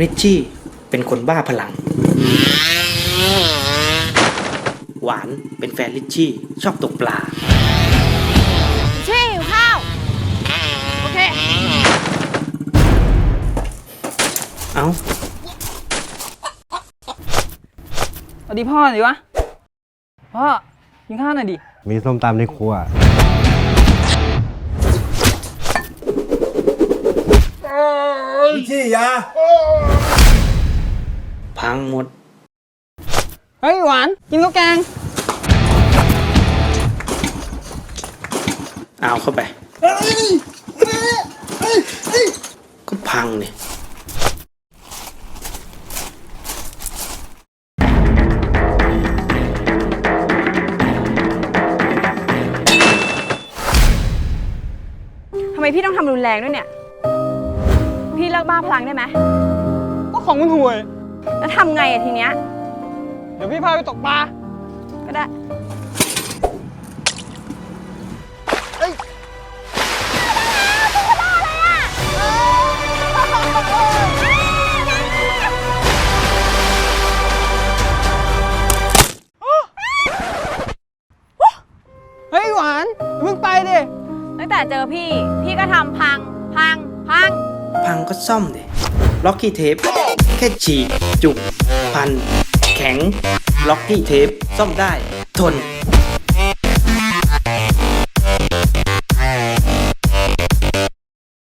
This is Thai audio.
ริชชี่เป็นคนบ้าพลัง หวานเป็นแฟนริชชี่ชอบตกปลา ชี่หิวข้าว โอเค เอ้าสวัสดีพ่อหน่อยวะ พ่อกินข้าวหน่อยดิ มีส้มตำในครัว พี่ยา พังหมด เฮ้ยหวาน กินข้าวแกง เอาเข้าไป ก็พังเนี่ย ทำไมพี่ต้องทำรุนแรงด้วยเนี่ย พี่เลิกบ้าพลังได้ไหมก็ของมันห่วย แล้วทำไงอะทีเนี้ย เดี๋ยวพี่พาไปตกปลา ก็ได้ เฮ้ยหวานอย่าเพิ่งไปดิ ตั้งแต่เจอพี่ พี่ก็ทำพัง พัง พัง พังก็ซ่อมเดล็อกกี้เทปแค่ฉีกจุกพัน แข็ง ล็อกกี้เทปซ่อมได้ ทน